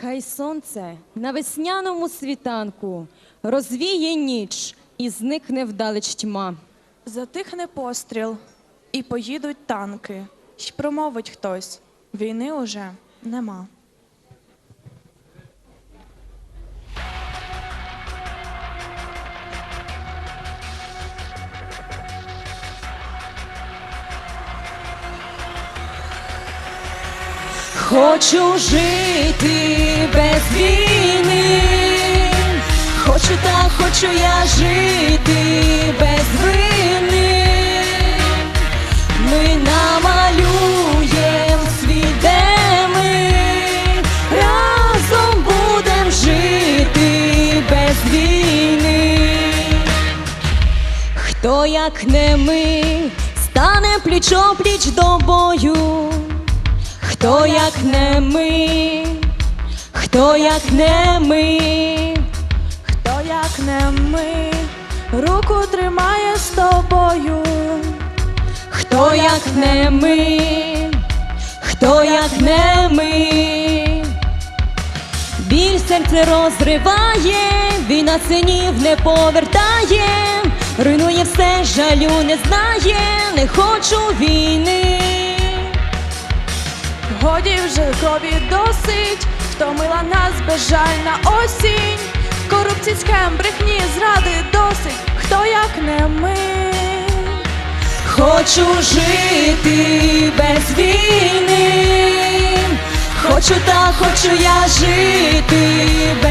Хай сонце на весняному світанку розвіє ніч і зникне вдалеч тьма. Затихне постріл, і поїдуть танки, й промовить хтось: війни уже нема. Хочу жити без війни, хочу так, хочу я жити без вини. Ми намалюєм світ, де ми разом будем жити без війни. Хто як не ми стане пліч пліч до бою? Хто як не ми, хто як не ми, Хто як не ми, руку тримає з тобою. хто як не ми, хто як не ми, біль серце розриває, війна синів не повертає, руйнує все, жалю не знає, не хочу війни. Годі вже крові досить, втомила нас безжальна осінь. Корупції, схем, брехні, зради досить, хто як не ми. Хочу жити без війни, хочу та хочу я жити без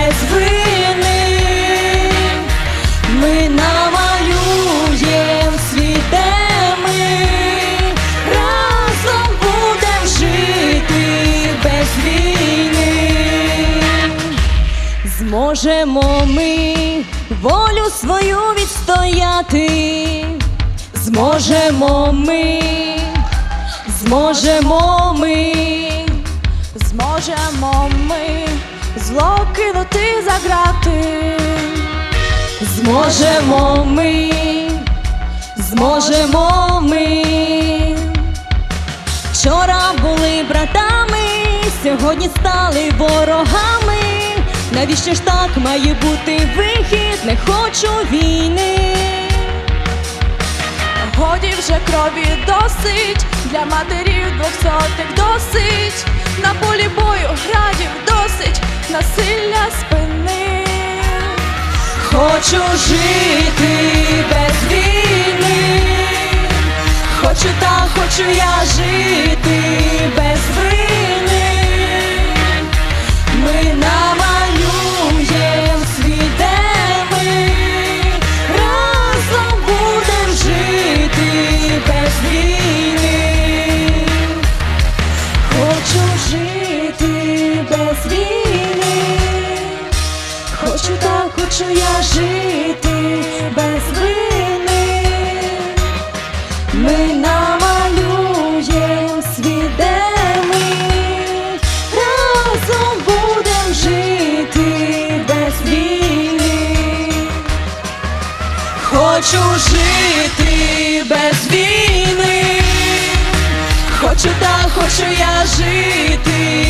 Зможемо ми волю свою відстояти, зможемо ми, зможемо ми, Зможемо ми зло кинути за грати. зможемо ми, зможемо ми. Вчора були братами, сьогодні стали ворогами. Навіщо ж так має бути вихід? Не хочу війни. Годі вже крові досить, для матерів двохсотих досить, на полі бою градів досить, насилля спини. Хочу жити без війни, хочу так, хочу я жити жити без вини. Ми намалюєм світ, разом будем жити без війни. Хочу жити без війни. Хочу так, хочу я жити